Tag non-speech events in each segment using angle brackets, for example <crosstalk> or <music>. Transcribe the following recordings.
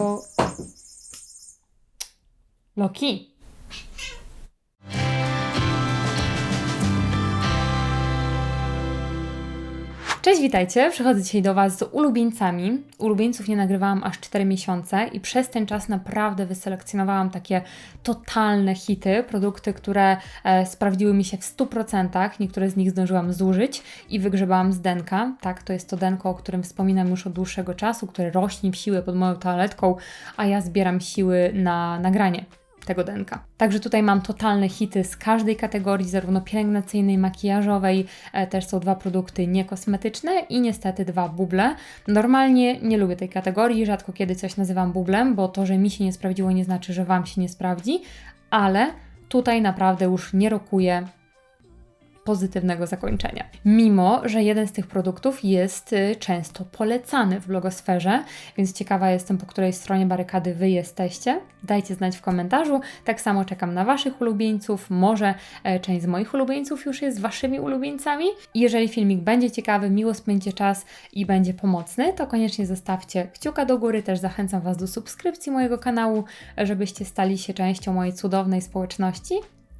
po... Loki. Cześć, witajcie. Przychodzę dzisiaj do Was z ulubieńcami. Ulubieńców nie nagrywałam aż 4 miesiące i przez ten czas naprawdę wyselekcjonowałam takie totalne hity, produkty, które e, sprawdziły mi się w 100%. Niektóre z nich zdążyłam zużyć i wygrzebałam z denka. Tak, to jest to denko, o którym wspominam już od dłuższego czasu, które rośnie w siłę pod moją toaletką, a ja zbieram siły na nagranie tego denka. Także tutaj mam totalne hity z każdej kategorii, zarówno pielęgnacyjnej, makijażowej. E, też są dwa produkty niekosmetyczne i niestety dwa buble. Normalnie nie lubię tej kategorii, rzadko kiedy coś nazywam bublem, bo to, że mi się nie sprawdziło, nie znaczy, że Wam się nie sprawdzi, ale tutaj naprawdę już nie rokuję pozytywnego zakończenia. Mimo, że jeden z tych produktów jest y, często polecany w blogosferze, więc ciekawa jestem, po której stronie barykady Wy jesteście. Dajcie znać w komentarzu. Tak samo czekam na Waszych ulubieńców. Może e, część z moich ulubieńców już jest Waszymi ulubieńcami. jeżeli filmik będzie ciekawy, miło spędzicie czas i będzie pomocny, to koniecznie zostawcie kciuka do góry. Też zachęcam Was do subskrypcji mojego kanału, żebyście stali się częścią mojej cudownej społeczności.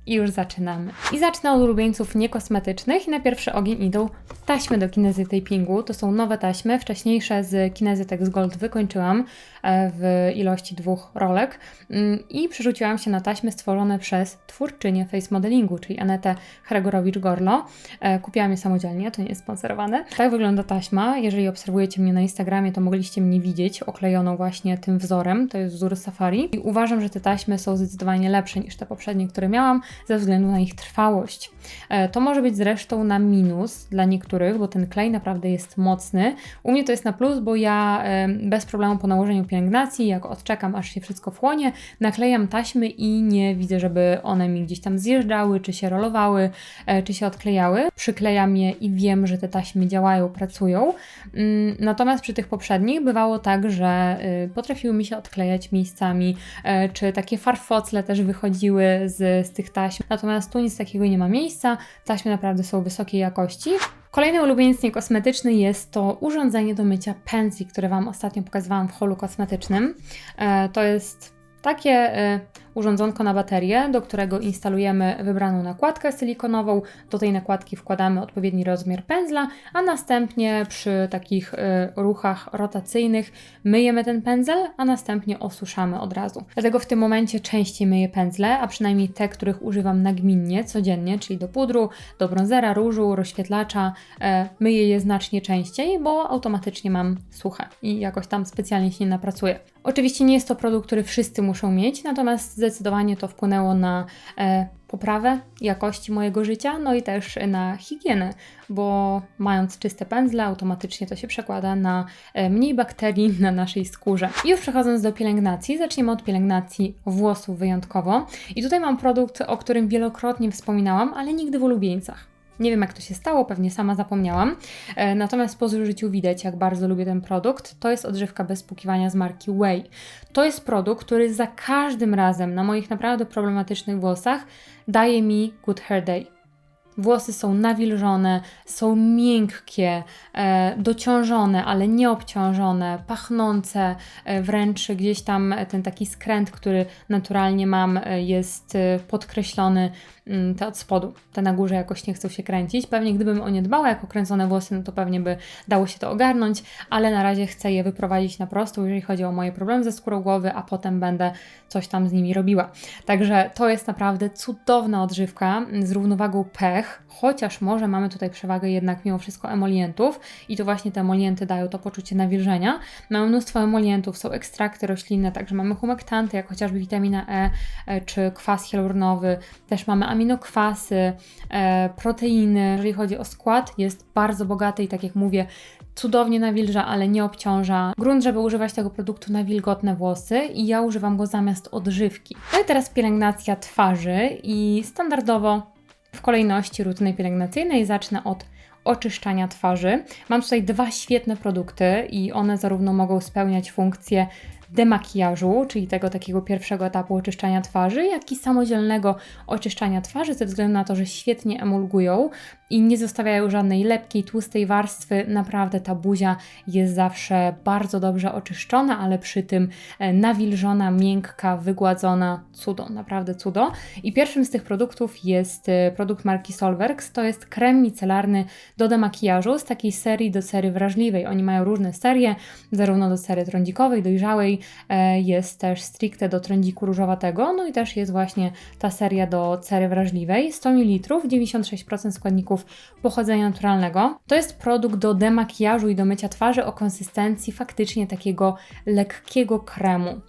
I już zaczynamy. I zacznę od ulubieńców niekosmetycznych i na pierwszy ogień idą taśmy do kinezy tapingu. To są nowe taśmy, wcześniejsze z Kinezytex Gold wykończyłam w ilości dwóch rolek mm, i przerzuciłam się na taśmy stworzone przez twórczynię face modelingu, czyli Anetę Hregorowicz-Gorlo. E, kupiłam je samodzielnie, to nie jest sponsorowane. Tak wygląda taśma. Jeżeli obserwujecie mnie na Instagramie, to mogliście mnie widzieć oklejoną właśnie tym wzorem. To jest wzór Safari. I uważam, że te taśmy są zdecydowanie lepsze niż te poprzednie, które miałam ze względu na ich trwałość. E, to może być zresztą na minus dla niektórych, bo ten klej naprawdę jest mocny. U mnie to jest na plus, bo ja bez problemu po nałożeniu pielęgnacji, jak odczekam aż się wszystko wchłonie, naklejam taśmy i nie widzę, żeby one mi gdzieś tam zjeżdżały, czy się rolowały, e, czy się odklejały. Przyklejam je i wiem, że te taśmy działają, pracują. Mm, natomiast przy tych poprzednich bywało tak, że y, potrafiły mi się odklejać miejscami, e, czy takie farfocle też wychodziły z, z tych taśm. Natomiast tu nic takiego nie ma miejsca. Taśmy naprawdę są wysokiej jakości. Kolejny ulubieniec niekosmetyczny jest to urządzenie do mycia pensji, które Wam ostatnio pokazywałam w holu kosmetycznym. E, to jest takie e, urządzonko na baterię, do którego instalujemy wybraną nakładkę silikonową. Do tej nakładki wkładamy odpowiedni rozmiar pędzla, a następnie przy takich y, ruchach rotacyjnych myjemy ten pędzel, a następnie osuszamy od razu. Dlatego w tym momencie częściej myję pędzle, a przynajmniej te, których używam nagminnie, codziennie, czyli do pudru, do bronzera, różu, rozświetlacza, y, myję je znacznie częściej, bo automatycznie mam suche i jakoś tam specjalnie się nie napracuję. Oczywiście nie jest to produkt, który wszyscy muszą mieć, natomiast zdecydowanie to wpłynęło na e, poprawę jakości mojego życia, no i też na higienę, bo mając czyste pędzle, automatycznie to się przekłada na e, mniej bakterii <laughs> na naszej skórze. I już przechodząc do pielęgnacji, zaczniemy od pielęgnacji włosów wyjątkowo. I tutaj mam produkt, o którym wielokrotnie wspominałam, ale nigdy w ulubieńcach. Nie wiem, jak to się stało, pewnie sama zapomniałam. E, natomiast po zużyciu widać, jak bardzo lubię ten produkt. To jest odżywka bez spłukiwania z marki Way. To jest produkt, który za każdym razem na moich naprawdę problematycznych włosach daje mi Good Hair Day. Włosy są nawilżone, są miękkie, e, dociążone, ale nie obciążone, pachnące, e, wręcz gdzieś tam ten taki skręt, który naturalnie mam, e, jest podkreślony Mm, te od spodu, te na górze jakoś nie chcą się kręcić. Pewnie gdybym o nie dbała jako kręcone włosy, no to pewnie by dało się to ogarnąć, ale na razie chcę je wyprowadzić na prostą, jeżeli chodzi o moje problemy ze skórą głowy, a potem będę coś tam z nimi robiła. Także to jest naprawdę cudowna odżywka z równowagą pech, chociaż może mamy tutaj przewagę jednak mimo wszystko emolientów i to właśnie te emolienty dają to poczucie nawilżenia. Mamy mnóstwo emolientów, są ekstrakty roślinne, także mamy humektanty, jak chociażby witamina E, e czy kwas hialuronowy, też mamy aminokwasy, e, proteiny. Jeżeli chodzi o skład, jest bardzo bogaty i tak jak mówię, cudownie nawilża, ale nie obciąża. Grunt, żeby używać tego produktu na wilgotne włosy i ja używam go zamiast odżywki. No i teraz pielęgnacja twarzy i standardowo w kolejności rutyny pielęgnacyjnej zacznę od oczyszczania twarzy. Mam tutaj dwa świetne produkty i one zarówno mogą spełniać funkcję demakijażu, czyli tego takiego pierwszego etapu oczyszczania twarzy, jak i samodzielnego oczyszczania twarzy, ze względu na to, że świetnie emulgują i nie zostawiają żadnej lepkiej, tłustej warstwy. Naprawdę ta buzia jest zawsze bardzo dobrze oczyszczona, ale przy tym e, nawilżona, miękka, wygładzona. Cudo, naprawdę cudo. I pierwszym z tych produktów jest e, produkt marki Solverx. To jest krem micelarny do demakijażu z takiej serii do cery wrażliwej. Oni mają różne serie, zarówno do cery trądzikowej, dojrzałej, jest też stricte do trądziku różowatego, no i też jest właśnie ta seria do cery wrażliwej. 100 ml, 96% składników pochodzenia naturalnego. To jest produkt do demakijażu i do mycia twarzy o konsystencji faktycznie takiego lekkiego kremu.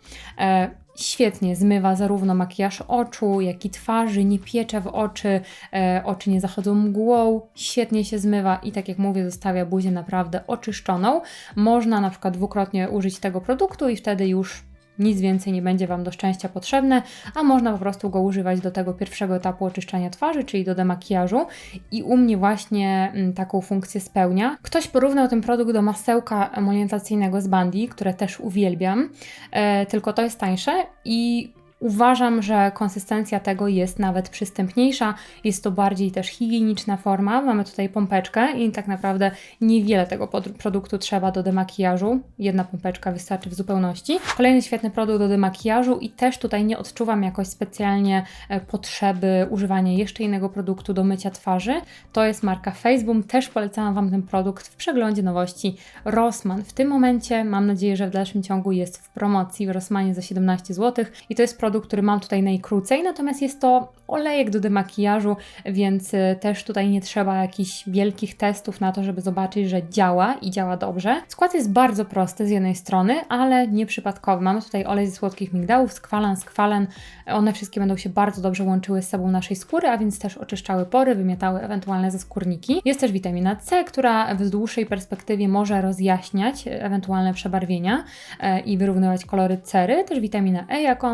Świetnie zmywa zarówno makijaż oczu, jak i twarzy, nie piecze w oczy, e, oczy nie zachodzą mgłą, świetnie się zmywa i tak jak mówię, zostawia buzię naprawdę oczyszczoną. Można na przykład dwukrotnie użyć tego produktu i wtedy już nic więcej nie będzie Wam do szczęścia potrzebne, a można po prostu go używać do tego pierwszego etapu oczyszczania twarzy, czyli do demakijażu i u mnie właśnie mm, taką funkcję spełnia. Ktoś porównał ten produkt do masełka emolientacyjnego z Bandi, które też uwielbiam, e, tylko to jest tańsze i Uważam, że konsystencja tego jest nawet przystępniejsza, jest to bardziej też higieniczna forma. Mamy tutaj pompeczkę i tak naprawdę niewiele tego produktu trzeba do demakijażu. Jedna pompeczka wystarczy w zupełności. Kolejny świetny produkt do demakijażu i też tutaj nie odczuwam jakoś specjalnie e, potrzeby używania jeszcze innego produktu do mycia twarzy. To jest marka Facebook. Też polecam Wam ten produkt w przeglądzie nowości Rossmann. W tym momencie mam nadzieję, że w dalszym ciągu jest w promocji w Rossmanie za 17 zł i to jest produkt produkt, który mam tutaj najkrócej, natomiast jest to olejek do demakijażu, więc y, też tutaj nie trzeba jakichś wielkich testów na to, żeby zobaczyć, że działa i działa dobrze. Skład jest bardzo prosty z jednej strony, ale nieprzypadkowy. Mamy tutaj olej ze słodkich migdałów, skwalan, skwalen. One wszystkie będą się bardzo dobrze łączyły z sobą naszej skóry, a więc też oczyszczały pory, wymiatały ewentualne zaskórniki. Jest też witamina C, która w dłuższej perspektywie może rozjaśniać ewentualne przebarwienia e, i wyrównywać kolory cery. Też witamina E jako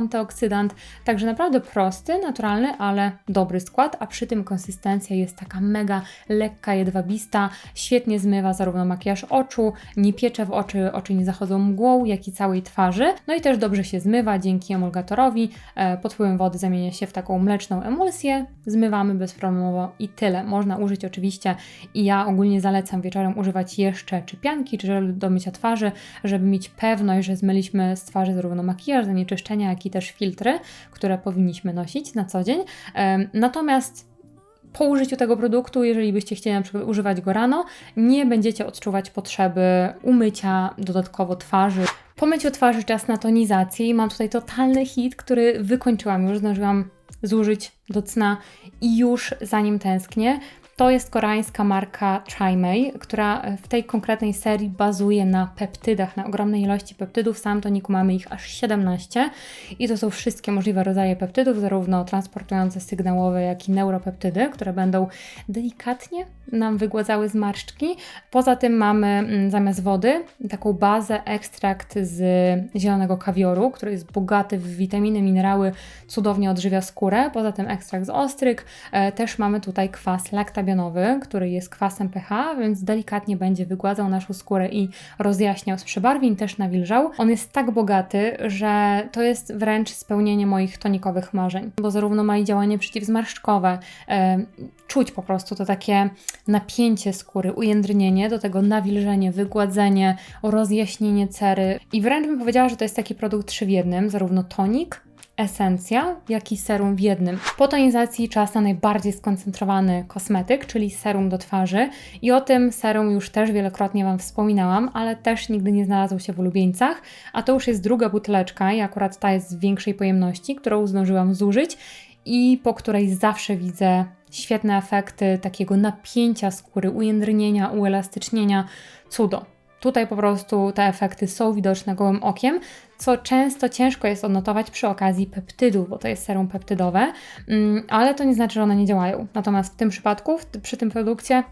antyoksydant. Także naprawdę prosty, naturalny, ale dobry skład, a przy tym konsystencja jest taka mega lekka, jedwabista, świetnie zmywa zarówno makijaż oczu, nie piecze w oczy, oczy nie zachodzą mgłą, jak i całej twarzy. No i też dobrze się zmywa dzięki emulgatorowi. E, pod wpływem wody zamienia się w taką mleczną emulsję, zmywamy bezproblemowo i tyle. Można użyć oczywiście i ja ogólnie zalecam wieczorem używać jeszcze czy pianki, czy żelu do mycia twarzy, żeby mieć pewność, że zmyliśmy z twarzy zarówno makijaż, zanieczyszczenia, jak i też filtry, które powinniśmy nosić na co dzień. Natomiast po użyciu tego produktu, jeżeli byście chcieli na przykład używać go rano, nie będziecie odczuwać potrzeby umycia dodatkowo twarzy. Po myciu twarzy czas na tonizację i mam tutaj totalny hit, który wykończyłam już, zdążyłam zużyć do cna i już za nim tęsknię. To jest koreańska marka Trimei, która w tej konkretnej serii bazuje na peptydach, na ogromnej ilości peptydów. Sam toniku mamy ich aż 17 i to są wszystkie możliwe rodzaje peptydów, zarówno transportujące sygnałowe, jak i neuropeptydy, które będą delikatnie nam wygładzały zmarszczki. Poza tym mamy mm, zamiast wody taką bazę, ekstrakt z zielonego kawioru, który jest bogaty w witaminy, minerały, cudownie odżywia skórę. Poza tym ekstrakt z ostryg. E, też mamy tutaj kwas laktabionowy, który jest kwasem pH, więc delikatnie będzie wygładzał naszą skórę i rozjaśniał z przebarwień, też nawilżał. On jest tak bogaty, że to jest wręcz spełnienie moich tonikowych marzeń, bo zarówno ma i działanie przeciwzmarszczkowe, e, czuć po prostu to takie napięcie skóry, ujędrnienie, do tego nawilżenie, wygładzenie, rozjaśnienie cery. I wręcz bym powiedziała, że to jest taki produkt trzy w jednym, zarówno tonik, esencja, jak i serum w jednym. Po tonizacji czas na najbardziej skoncentrowany kosmetyk, czyli serum do twarzy. I o tym serum już też wielokrotnie Wam wspominałam, ale też nigdy nie znalazł się w ulubieńcach. A to już jest druga buteleczka i akurat ta jest w większej pojemności, którą zdążyłam zużyć i po której zawsze widzę świetne efekty takiego napięcia skóry, ujędrnienia, uelastycznienia. Cudo. Tutaj po prostu te efekty są widoczne gołym okiem, co często ciężko jest odnotować przy okazji peptydów, bo to jest serum peptydowe, mm, ale to nie znaczy, że one nie działają. Natomiast w tym przypadku, przy tym produkcie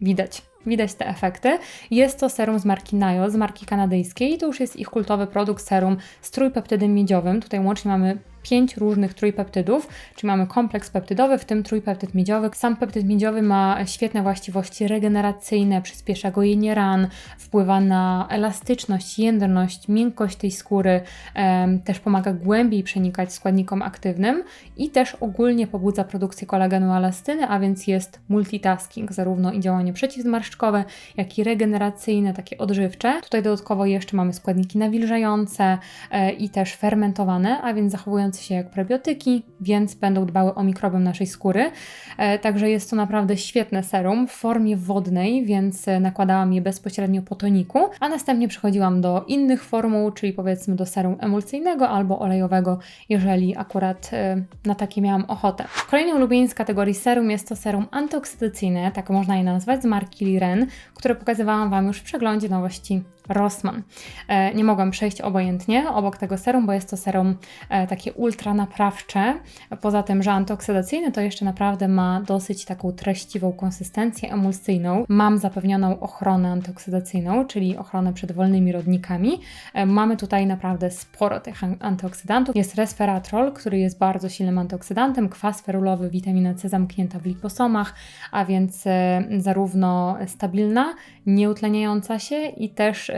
widać. Widać te efekty. Jest to serum z marki Nayo, z marki kanadyjskiej. To już jest ich kultowy produkt serum z trójpeptydem miedziowym. Tutaj łącznie mamy pięć różnych trójpeptydów, czyli mamy kompleks peptydowy, w tym trójpeptyd miedziowy. Sam peptyd miedziowy ma świetne właściwości regeneracyjne, przyspiesza gojenie ran, wpływa na elastyczność, jędrność, miękkość tej skóry, też pomaga głębiej przenikać składnikom aktywnym i też ogólnie pobudza produkcję kolagenu elastyny, a więc jest multitasking, zarówno i działanie przeciwzmarszczkowe, jak i regeneracyjne, takie odżywcze. Tutaj dodatkowo jeszcze mamy składniki nawilżające e, i też fermentowane, a więc zachowujące się jak prebiotyki, więc będą dbały o mikrobiom naszej skóry. E, także jest to naprawdę świetne serum w formie wodnej, więc nakładałam je bezpośrednio po toniku, a następnie przechodziłam do innych formuł, czyli powiedzmy do serum emulsyjnego albo olejowego, jeżeli akurat e, na takie miałam ochotę. Kolejny ulubień z kategorii serum jest to serum antyoksydacyjne, tak można je nazwać, z marki Liren, które pokazywałam Wam już w przeglądzie nowości Rossmann. E, nie mogłam przejść obojętnie obok tego serum, bo jest to serum e, takie ultra naprawcze. Poza tym, że antyoksydacyjny, to jeszcze naprawdę ma dosyć taką treściwą konsystencję emulsyjną. Mam zapewnioną ochronę antyoksydacyjną, czyli ochronę przed wolnymi rodnikami. E, mamy tutaj naprawdę sporo tych antyoksydantów. Jest resveratrol, który jest bardzo silnym antyoksydantem, kwas ferulowy, witamina C zamknięta w liposomach, a więc zarówno stabilna, nieutleniająca się i też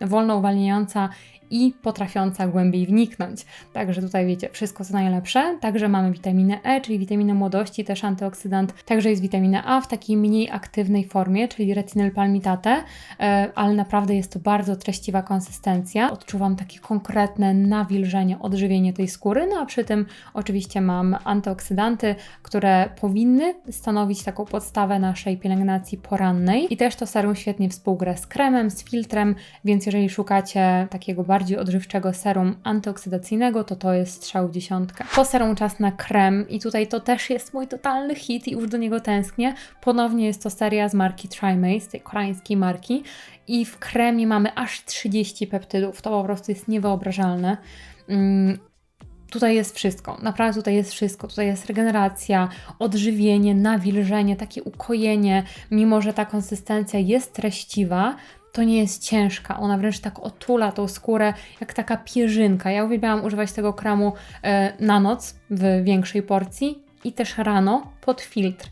wolno uwalniająca i potrafiąca głębiej wniknąć. Także tutaj wiecie, wszystko co najlepsze. Także mamy witaminę E, czyli witaminę młodości, też antyoksydant. Także jest witamina A w takiej mniej aktywnej formie, czyli retynyl palmitate, e, ale naprawdę jest to bardzo treściwa konsystencja. Odczuwam takie konkretne nawilżenie, odżywienie tej skóry, no a przy tym oczywiście mam antyoksydanty, które powinny stanowić taką podstawę naszej pielęgnacji porannej. I też to serum świetnie współgra z kremem, z filtrem, więc jeżeli szukacie takiego bardziej odżywczego serum antyoksydacyjnego, to to jest strzał w dziesiątkę. Po serum czas na krem i tutaj to też jest mój totalny hit i już do niego tęsknię. Ponownie jest to seria z marki Trimase, tej koreańskiej marki i w kremie mamy aż 30 peptydów. To po prostu jest niewyobrażalne. Mm, tutaj jest wszystko, naprawdę tutaj jest wszystko. Tutaj jest regeneracja, odżywienie, nawilżenie, takie ukojenie, mimo że ta konsystencja jest treściwa, to nie jest ciężka, ona wręcz tak otula tą skórę jak taka pierzynka. Ja uwielbiałam używać tego kramu e, na noc w większej porcji i też rano pod filtr.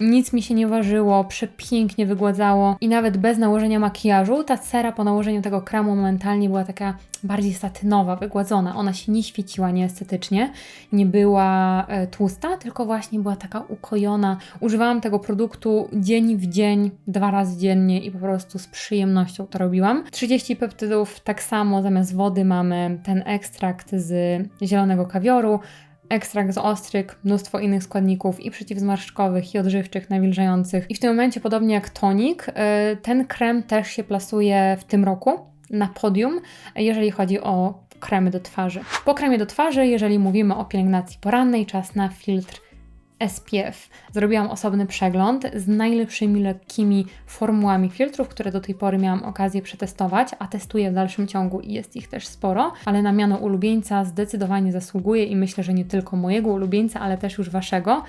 Nic mi się nie ważyło, przepięknie wygładzało i nawet bez nałożenia makijażu ta cera po nałożeniu tego kremu momentalnie była taka bardziej satynowa, wygładzona. Ona się nie świeciła nieestetycznie, nie była e, tłusta, tylko właśnie była taka ukojona. Używałam tego produktu dzień w dzień, dwa razy dziennie i po prostu z przyjemnością to robiłam. 30 peptydów, tak samo zamiast wody mamy ten ekstrakt z zielonego kawioru, ekstrakt z ostryk, mnóstwo innych składników i przeciwzmarszczkowych, i odżywczych, nawilżających. I w tym momencie, podobnie jak tonik, y, ten krem też się plasuje w tym roku na podium, jeżeli chodzi o kremy do twarzy. Po kremie do twarzy, jeżeli mówimy o pielęgnacji porannej, czas na filtr SPF. Zrobiłam osobny przegląd z najlepszymi lekkimi formułami filtrów, które do tej pory miałam okazję przetestować, a testuję w dalszym ciągu i jest ich też sporo, ale na miano ulubieńca zdecydowanie zasługuje i myślę, że nie tylko mojego ulubieńca, ale też już waszego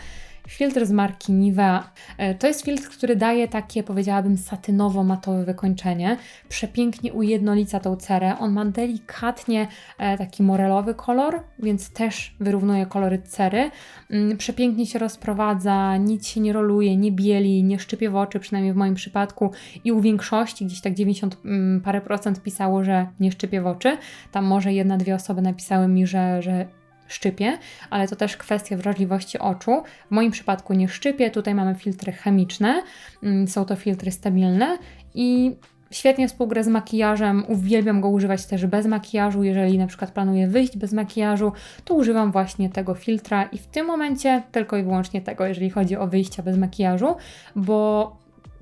filtr z marki Nivea. E, to jest filtr, który daje takie, powiedziałabym, satynowo-matowe wykończenie. Przepięknie ujednolica tą cerę. On ma delikatnie e, taki morelowy kolor, więc też wyrównuje kolory cery. Mm, przepięknie się rozprowadza, nic się nie roluje, nie bieli, nie szczypie w oczy, przynajmniej w moim przypadku. I u większości, gdzieś tak 90 mm, parę procent pisało, że nie szczypie w oczy. Tam może jedna, dwie osoby napisały mi, że, że szczypie, ale to też kwestia wrażliwości oczu. W moim przypadku nie szczypie, tutaj mamy filtry chemiczne, mm, są to filtry stabilne i świetnie współgra z makijażem, uwielbiam go używać też bez makijażu, jeżeli na przykład planuję wyjść bez makijażu, to używam właśnie tego filtra i w tym momencie tylko i wyłącznie tego, jeżeli chodzi o wyjścia bez makijażu, bo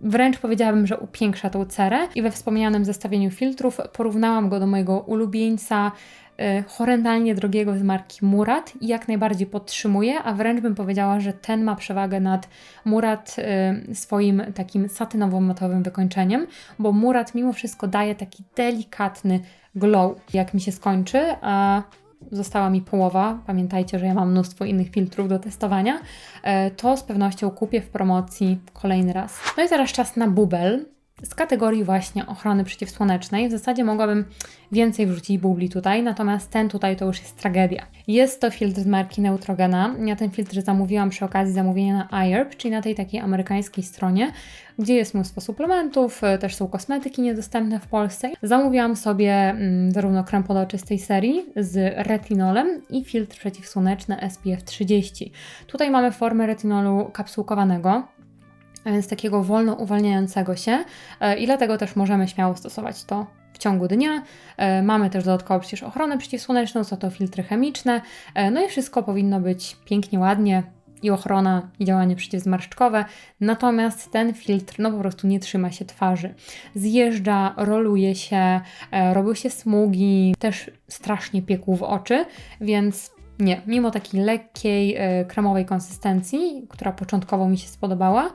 Wręcz powiedziałabym, że upiększa tą cerę i we wspomnianym zestawieniu filtrów porównałam go do mojego ulubieńca horrendalnie drogiego z marki Murat i jak najbardziej podtrzymuję, a wręcz bym powiedziała, że ten ma przewagę nad Murat y, swoim takim satynowo-matowym wykończeniem, bo Murat mimo wszystko daje taki delikatny glow, jak mi się skończy, a została mi połowa, pamiętajcie, że ja mam mnóstwo innych filtrów do testowania, y, to z pewnością kupię w promocji kolejny raz. No i teraz czas na bubel. Z kategorii właśnie ochrony przeciwsłonecznej. W zasadzie mogłabym więcej wrzucić bubli tutaj, natomiast ten tutaj to już jest tragedia. Jest to filtr z marki Neutrogena. Ja ten filtr zamówiłam przy okazji zamówienia na iHerb, czyli na tej takiej amerykańskiej stronie, gdzie jest mnóstwo suplementów, e, też są kosmetyki niedostępne w Polsce. Zamówiłam sobie mm, zarówno krem z tej serii z retinolem i filtr przeciwsłoneczny SPF 30. Tutaj mamy formę retinolu kapsułkowanego, a więc takiego wolno uwalniającego się e, i dlatego też możemy śmiało stosować to w ciągu dnia. E, mamy też dodatkowo przecież ochronę przeciwsłoneczną, są to filtry chemiczne, no i wszystko powinno być pięknie, ładnie, i ochrona, i działanie przeciwzmarszczkowe. Natomiast ten filtr no po prostu nie trzyma się twarzy. Zjeżdża, roluje się, e, robią się smugi, też strasznie piekł w oczy, więc nie, mimo takiej lekkiej, e, kremowej konsystencji, która początkowo mi się spodobała,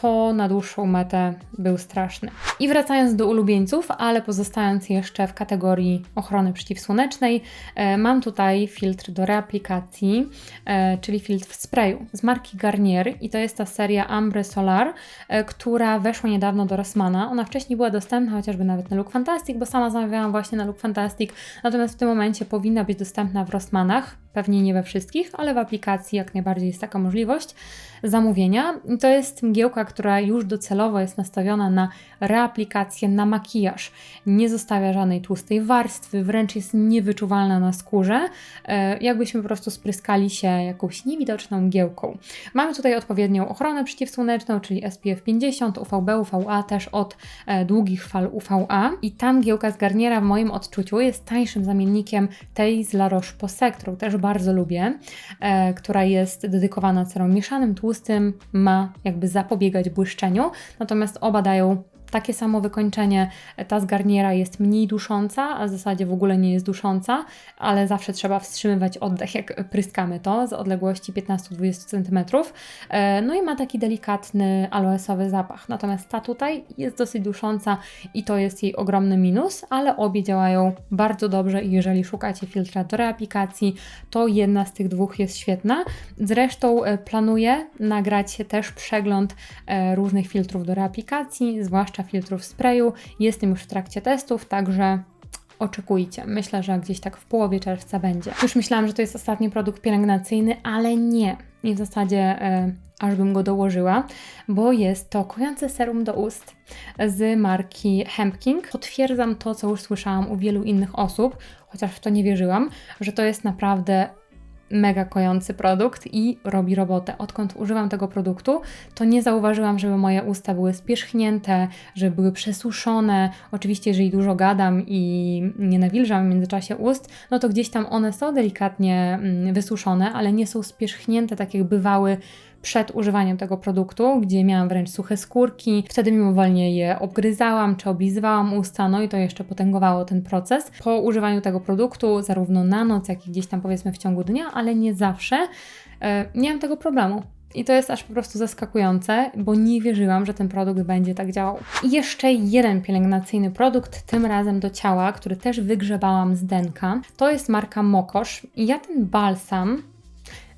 to na dłuższą metę był straszny. I wracając do ulubieńców, ale pozostając jeszcze w kategorii ochrony przeciwsłonecznej, e, mam tutaj filtr do reaplikacji, e, czyli filtr w sprayu z marki Garnier i to jest ta seria Ambre Solar, e, która weszła niedawno do Rossmana. Ona wcześniej była dostępna chociażby nawet na Look Fantastic, bo sama zamawiałam właśnie na Look Fantastic, natomiast w tym momencie powinna być dostępna w Rossmanach, pewnie nie we wszystkich, ale w aplikacji jak najbardziej jest taka możliwość zamówienia. To jest mgiełka, która już docelowo jest nastawiona na reaplikację, na makijaż. Nie zostawia żadnej tłustej warstwy, wręcz jest niewyczuwalna na skórze, e, jakbyśmy po prostu spryskali się jakąś niewidoczną mgiełką. Mamy tutaj odpowiednią ochronę przeciwsłoneczną, czyli SPF 50, UVB, UVA też od e, długich fal UVA i ta mgiełka z Garniera w moim odczuciu jest tańszym zamiennikiem tej z La Roche-Posay, którą też bardzo lubię, e, która jest dedykowana cerą mieszanym, tłustym, ma jakby zapobiegać błyszczeniu, natomiast oba dają takie samo wykończenie. Ta z Garniera jest mniej dusząca, a w zasadzie w ogóle nie jest dusząca, ale zawsze trzeba wstrzymywać oddech, jak pryskamy to z odległości 15-20 cm. E, no i ma taki delikatny aloesowy zapach. Natomiast ta tutaj jest dosyć dusząca i to jest jej ogromny minus, ale obie działają bardzo dobrze i jeżeli szukacie filtra do reaplikacji, to jedna z tych dwóch jest świetna. Zresztą e, planuję nagrać też przegląd e, różnych filtrów do reaplikacji, zwłaszcza filtrów sprayu. Jestem już w trakcie testów, także oczekujcie. Myślę, że gdzieś tak w połowie czerwca będzie. Już myślałam, że to jest ostatni produkt pielęgnacyjny, ale nie. I w zasadzie e, aż bym go dołożyła, bo jest to kojące serum do ust z marki Hemp King. Potwierdzam to, co już słyszałam u wielu innych osób, chociaż w to nie wierzyłam, że to jest naprawdę mega kojący produkt i robi robotę. Odkąd używam tego produktu, to nie zauważyłam, żeby moje usta były spierzchnięte, żeby były przesuszone. Oczywiście, jeżeli dużo gadam i nie nawilżam w międzyczasie ust, no to gdzieś tam one są delikatnie mm, wysuszone, ale nie są spierzchnięte tak jak bywały przed używaniem tego produktu, gdzie miałam wręcz suche skórki. Wtedy mimowolnie je obgryzałam czy oblizywałam usta, no i to jeszcze potęgowało ten proces. Po używaniu tego produktu, zarówno na noc, jak i gdzieś tam powiedzmy w ciągu dnia, ale nie zawsze, e, nie mam tego problemu. I to jest aż po prostu zaskakujące, bo nie wierzyłam, że ten produkt będzie tak działał. I jeszcze jeden pielęgnacyjny produkt, tym razem do ciała, który też wygrzebałam z Denka. To jest marka Mokosz. I ja ten balsam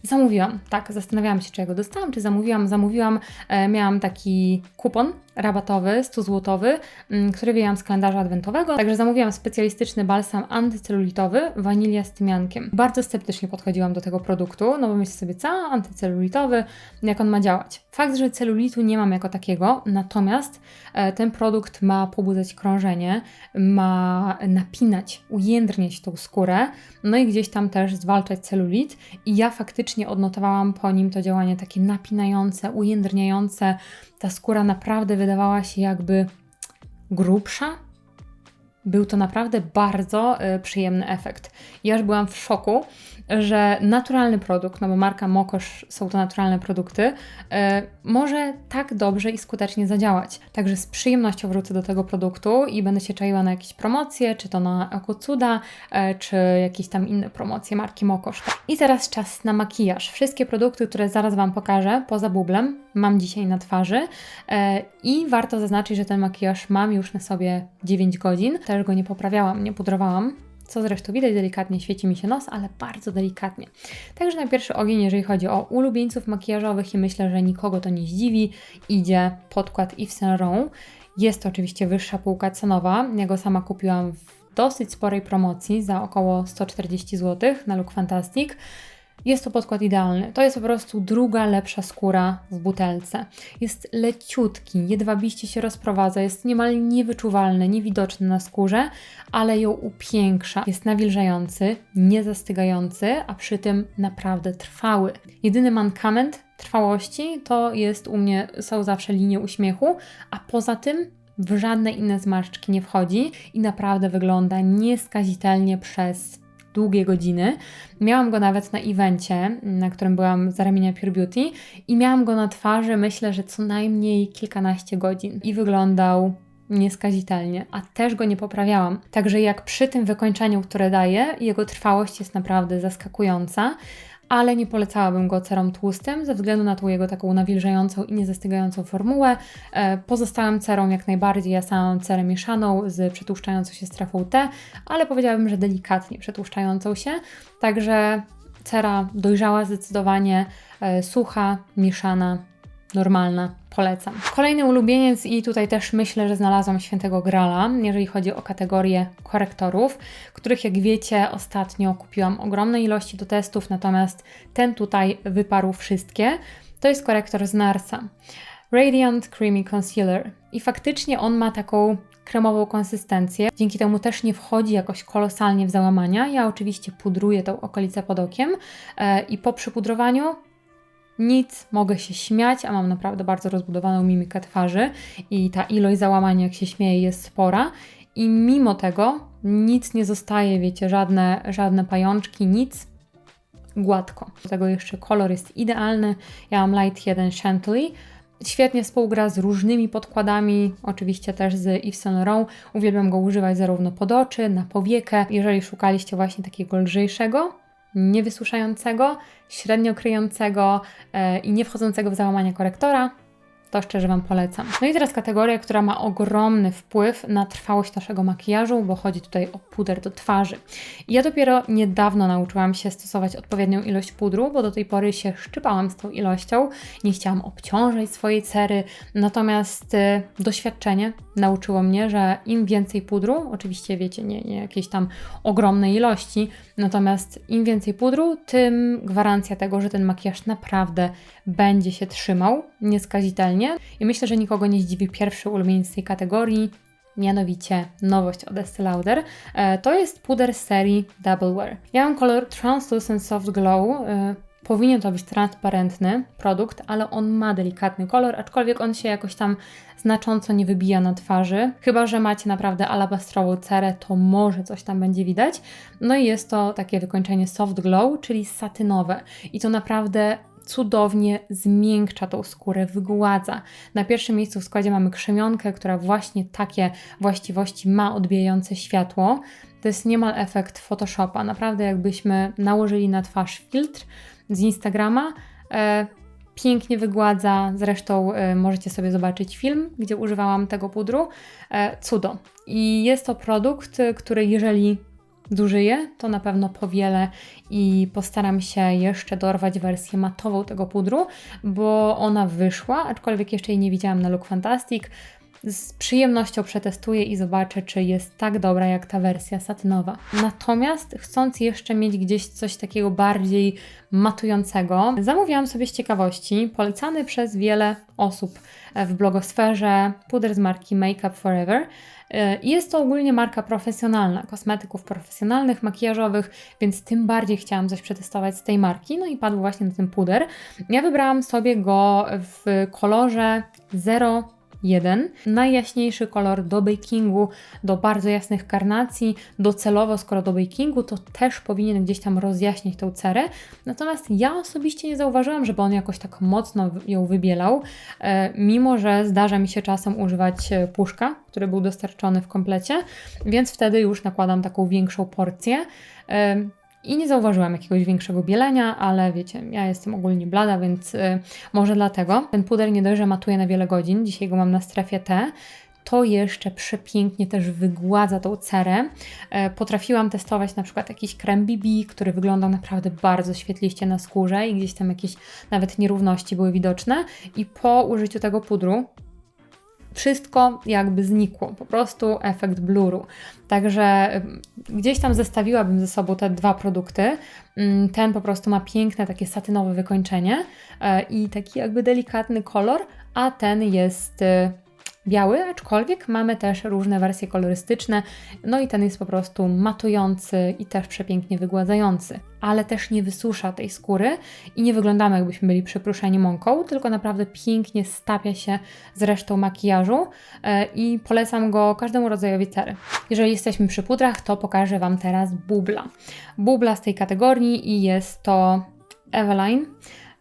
Zamówiłam, tak, zastanawiałam się, czy ja go dostałam, czy zamówiłam. Zamówiłam, e, miałam taki kupon rabatowy, 100 złotowy, mm, który wyjęłam z kalendarza adwentowego. Także zamówiłam specjalistyczny balsam antycelulitowy, wanilia z tymiankiem. Bardzo sceptycznie podchodziłam do tego produktu, no bo myślę sobie, co, antycelulitowy, jak on ma działać. Fakt, że celulitu nie mam jako takiego, natomiast e, ten produkt ma pobudzać krążenie, ma napinać, ujędrniać tą skórę, no i gdzieś tam też zwalczać celulit i ja faktycznie odnotowałam po nim to działanie takie napinające, ujędrniające, ta skóra naprawdę wydawała się jakby grubsza. Był to naprawdę bardzo y, przyjemny efekt. Ja już byłam w szoku, że naturalny produkt, no bo marka Mokosz są to naturalne produkty, y, może tak dobrze i skutecznie zadziałać. Także z przyjemnością wrócę do tego produktu i będę się czaiła na jakieś promocje, czy to na Oko Cuda, y, czy jakieś tam inne promocje marki Mokosz. I teraz czas na makijaż. Wszystkie produkty, które zaraz Wam pokażę, poza bublem, mam dzisiaj na twarzy y, i warto zaznaczyć, że ten makijaż mam już na sobie 9 godzin. Też go nie poprawiałam, nie pudrowałam co zresztą widać delikatnie, świeci mi się nos, ale bardzo delikatnie. Także na pierwszy ogień, jeżeli chodzi o ulubieńców makijażowych i myślę, że nikogo to nie zdziwi, idzie podkład Yves Saint Laurent. Jest to oczywiście wyższa półka cenowa. Ja go sama kupiłam w dosyć sporej promocji za około 140 zł na Look Fantastic. Jest to podkład idealny. To jest po prostu druga lepsza skóra w butelce. Jest leciutki, jedwabiście się rozprowadza, jest niemal niewyczuwalny, niewidoczny na skórze, ale ją upiększa. Jest nawilżający, niezastygający, a przy tym naprawdę trwały. Jedyny mankament trwałości to jest u mnie, są zawsze linie uśmiechu, a poza tym w żadne inne zmarszczki nie wchodzi i naprawdę wygląda nieskazitelnie przez długie godziny. Miałam go nawet na evencie, na którym byłam za ramienia Pure Beauty i miałam go na twarzy, myślę, że co najmniej kilkanaście godzin i wyglądał nieskazitelnie, a też go nie poprawiałam. Także jak przy tym wykończeniu, które daje, jego trwałość jest naprawdę zaskakująca ale nie polecałabym go cerom tłustym ze względu na tą jego taką nawilżającą i niezastygającą formułę. E, pozostałym cerą jak najbardziej, ja mam cerę mieszaną z przetłuszczającą się strefą T, ale powiedziałabym, że delikatnie przetłuszczającą się, także cera dojrzała zdecydowanie, e, sucha, mieszana, normalna, polecam. Kolejny ulubieniec i tutaj też myślę, że znalazłam świętego grala, jeżeli chodzi o kategorię korektorów, których jak wiecie ostatnio kupiłam ogromne ilości do testów, natomiast ten tutaj wyparł wszystkie. To jest korektor z Narsa. Radiant Creamy Concealer. I faktycznie on ma taką kremową konsystencję. Dzięki temu też nie wchodzi jakoś kolosalnie w załamania. Ja oczywiście pudruję tą okolicę pod okiem e, i po przypudrowaniu nic, mogę się śmiać, a mam naprawdę bardzo rozbudowaną mimikę twarzy i ta ilość załamania, jak się śmieje, jest spora. I mimo tego nic nie zostaje, wiecie, żadne, żadne pajączki, nic, gładko. Do tego jeszcze kolor jest idealny. Ja mam Light 1 Chantilly. Świetnie współgra z różnymi podkładami, oczywiście też z Yves Saint Laurent. Uwielbiam go używać zarówno pod oczy, na powiekę. Jeżeli szukaliście właśnie takiego lżejszego, niewysuszającego, średnio kryjącego e, i nie wchodzącego w załamanie korektora, to szczerze Wam polecam. No i teraz kategoria, która ma ogromny wpływ na trwałość naszego makijażu, bo chodzi tutaj o puder do twarzy. I ja dopiero niedawno nauczyłam się stosować odpowiednią ilość pudru, bo do tej pory się szczypałam z tą ilością, nie chciałam obciążać swojej cery, natomiast y, doświadczenie nauczyło mnie, że im więcej pudru, oczywiście wiecie, nie, nie jakieś tam ogromnej ilości, natomiast im więcej pudru, tym gwarancja tego, że ten makijaż naprawdę będzie się trzymał nieskazitelnie. I myślę, że nikogo nie zdziwi pierwszy ulubieniec tej kategorii, mianowicie nowość od Estee Lauder. E, to jest puder serii Double Wear. Ja mam kolor Translucent Soft Glow. E, powinien to być transparentny produkt, ale on ma delikatny kolor, aczkolwiek on się jakoś tam znacząco nie wybija na twarzy. Chyba, że macie naprawdę alabastrową cerę, to może coś tam będzie widać. No i jest to takie wykończenie soft glow, czyli satynowe. I to naprawdę cudownie zmiękcza tą skórę, wygładza. Na pierwszym miejscu w składzie mamy krzemionkę, która właśnie takie właściwości ma odbijające światło. To jest niemal efekt Photoshopa. Naprawdę jakbyśmy nałożyli na twarz filtr z Instagrama, e, pięknie wygładza. Zresztą e, możecie sobie zobaczyć film, gdzie używałam tego pudru. E, cudo. I jest to produkt, który jeżeli zużyję, to na pewno powielę i postaram się jeszcze dorwać wersję matową tego pudru, bo ona wyszła, aczkolwiek jeszcze jej nie widziałam na Look Fantastic. Z przyjemnością przetestuję i zobaczę, czy jest tak dobra jak ta wersja satynowa. Natomiast chcąc jeszcze mieć gdzieś coś takiego bardziej matującego, zamówiłam sobie z ciekawości polecany przez wiele osób w blogosferze puder z marki Makeup Forever. E, jest to ogólnie marka profesjonalna, kosmetyków profesjonalnych, makijażowych, więc tym bardziej chciałam coś przetestować z tej marki. No i padł właśnie na ten puder. Ja wybrałam sobie go w kolorze 0 1. Najjaśniejszy kolor do bakingu, do bardzo jasnych karnacji, docelowo skoro do bakingu, to też powinien gdzieś tam rozjaśnić tą cerę. Natomiast ja osobiście nie zauważyłam, żeby on jakoś tak mocno ją wybielał, e, mimo że zdarza mi się czasem używać e, puszka, który był dostarczony w komplecie, więc wtedy już nakładam taką większą porcję. I nie zauważyłam jakiegoś większego bielenia, ale wiecie, ja jestem ogólnie blada, więc y, może dlatego. Ten puder nie dość, że matuje na wiele godzin, dzisiaj go mam na strefie T, to jeszcze przepięknie też wygładza tą cerę. E, potrafiłam testować na przykład jakiś krem BB, który wyglądał naprawdę bardzo świetliście na skórze i gdzieś tam jakieś nawet nierówności były widoczne i po użyciu tego pudru wszystko jakby znikło, po prostu efekt bluru. Także ym, gdzieś tam zestawiłabym ze sobą te dwa produkty. Ym, Ten po prostu ma piękne takie satynowe wykończenie e, i taki jakby delikatny kolor, a ten jest y, biały, aczkolwiek mamy też różne wersje kolorystyczne. No i ten jest po prostu matujący i też przepięknie wygładzający, ale też nie wysusza tej skóry i nie wyglądamy jakbyśmy byli przypruszeni mąką, tylko naprawdę pięknie stapia się z resztą makijażu e, i polecam go każdemu rodzajowi cery. Jeżeli jesteśmy przy pudrach, to pokażę Wam teraz bubla. Bubla z tej kategorii i jest to Eveline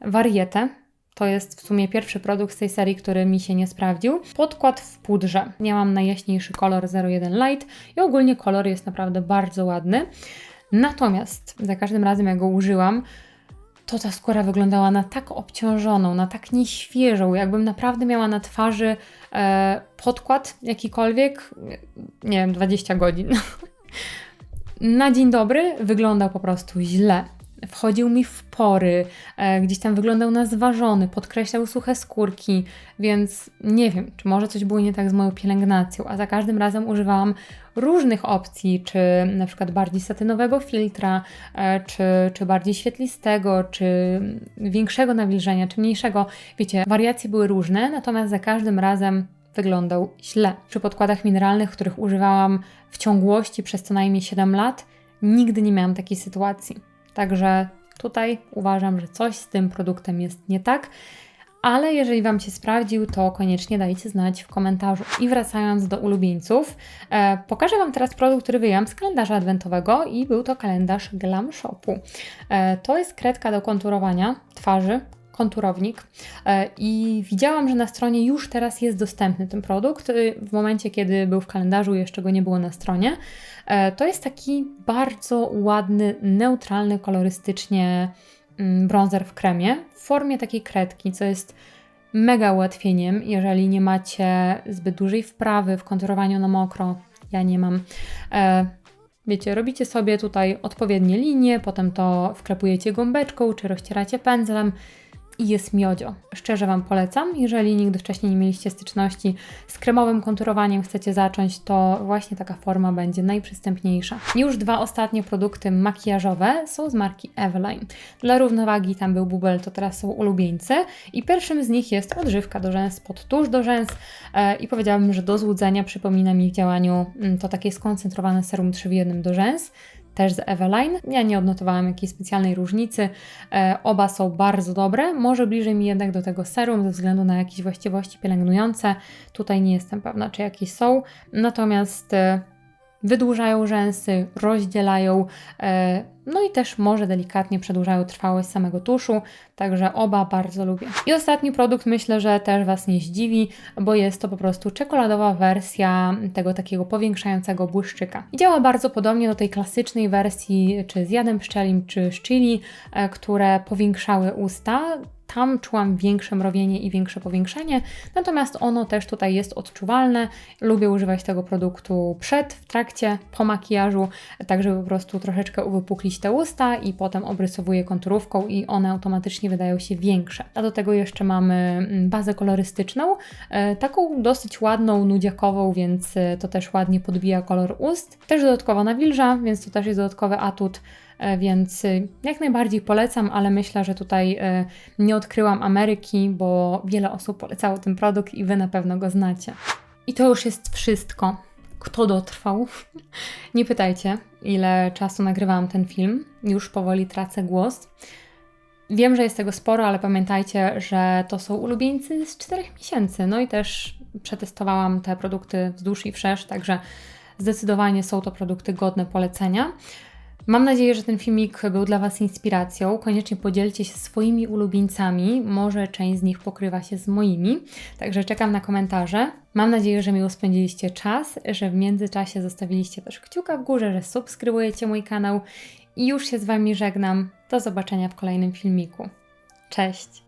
Variete. To jest w sumie pierwszy produkt z tej serii, który mi się nie sprawdził. Podkład w pudrze. Miałam najjaśniejszy kolor 01 Light i ogólnie kolor jest naprawdę bardzo ładny. Natomiast za każdym razem jak go użyłam, to ta skóra wyglądała na tak obciążoną, na tak nieświeżą, jakbym naprawdę miała na twarzy e, podkład jakikolwiek, nie wiem, 20 godzin. <laughs> na dzień dobry wyglądał po prostu źle. Wchodził mi w pory, e, gdzieś tam wyglądał na zważony, podkreślał suche skórki, więc nie wiem, czy może coś było nie tak z moją pielęgnacją, a za każdym razem używałam różnych opcji, czy na przykład bardziej satynowego filtra, e, czy, czy bardziej świetlistego, czy większego nawilżenia, czy mniejszego. Wiecie, wariacje były różne, natomiast za każdym razem wyglądał źle. Przy podkładach mineralnych, których używałam w ciągłości przez co najmniej 7 lat, nigdy nie miałam takiej sytuacji. Także tutaj uważam, że coś z tym produktem jest nie tak. Ale jeżeli Wam się sprawdził, to koniecznie dajcie znać w komentarzu. I wracając do ulubieńców, e, pokażę Wam teraz produkt, który wyjęłam z kalendarza adwentowego i był to kalendarz Glam Shopu. E, to jest kredka do konturowania twarzy, konturownik e, i widziałam, że na stronie już teraz jest dostępny ten produkt. E, W momencie, kiedy był w kalendarzu, jeszcze go nie było na stronie. E, To jest taki bardzo ładny, neutralny kolorystycznie mm, bronzer w kremie w formie takiej kredki, co jest mega ułatwieniem, jeżeli nie macie zbyt dużej wprawy w konturowaniu na mokro. Ja nie mam. Wiecie, robicie sobie tutaj odpowiednie linie, potem to wklepujecie gąbeczką czy rozcieracie pędzlem i jest miodzio. Szczerze Wam polecam. Jeżeli nigdy wcześniej nie mieliście styczności z kremowym konturowaniem, chcecie zacząć, to właśnie taka forma będzie najprzystępniejsza. Już dwa ostatnie produkty makijażowe są z marki Eveline. Dla równowagi tam był bubel, to teraz są ulubieńcy. I pierwszym z nich jest odżywka do rzęs pod tusz do rzęs e, i powiedziałabym, że do złudzenia przypomina mi w działaniu mm, to takie skoncentrowane serum 3 w 1 do rzęs też z Eveline. Ja nie odnotowałam jakiejś specjalnej różnicy. E, oba są bardzo dobre. Może bliżej mi jednak do tego serum ze względu na jakieś właściwości pielęgnujące. Tutaj nie jestem pewna, czy jakieś są. Natomiast e, wydłużają rzęsy, rozdzielają, e, no i też może delikatnie przedłużają trwałość samego tuszu, także oba bardzo lubię. I ostatni produkt myślę, że też Was nie zdziwi, bo jest to po prostu czekoladowa wersja tego takiego powiększającego błyszczyka. I działa bardzo podobnie do tej klasycznej wersji, czy z jadem pszczelim, czy z chili, e, które powiększały usta. Tam czułam większe mrowienie i większe powiększenie, natomiast ono też tutaj jest odczuwalne. Lubię używać tego produktu przed, w trakcie, po makijażu, tak żeby po prostu troszeczkę uwypuklić te usta i potem obrysowuję konturówką i one automatycznie wydają się większe. A do tego jeszcze mamy mm, bazę kolorystyczną, e, taką dosyć ładną, nudziakową, więc e, to też ładnie podbija kolor ust. Też dodatkowo nawilża, więc to też jest dodatkowy atut. E, Więc jak najbardziej polecam, ale myślę, że tutaj nie odkryłam Ameryki, bo wiele osób polecało ten produkt i Wy na pewno go znacie. I to już jest wszystko. Kto dotrwał? Nie pytajcie, ile czasu nagrywałam ten film. Już powoli tracę głos. Wiem, że jest tego sporo, ale pamiętajcie, że to są ulubieńcy z 4 miesięcy. No i też przetestowałam te produkty wzdłuż i wszerz, także zdecydowanie są to produkty godne polecenia. Mam nadzieję, że ten filmik był dla Was inspiracją. Koniecznie podzielcie się swoimi ulubieńcami. Może część z nich pokrywa się z moimi. Także czekam na komentarze. Mam nadzieję, że miło spędziliście czas, że w międzyczasie zostawiliście też kciuka w górze, że subskrybujecie mój kanał. I już się z Wami żegnam. Do zobaczenia w kolejnym filmiku. Cześć!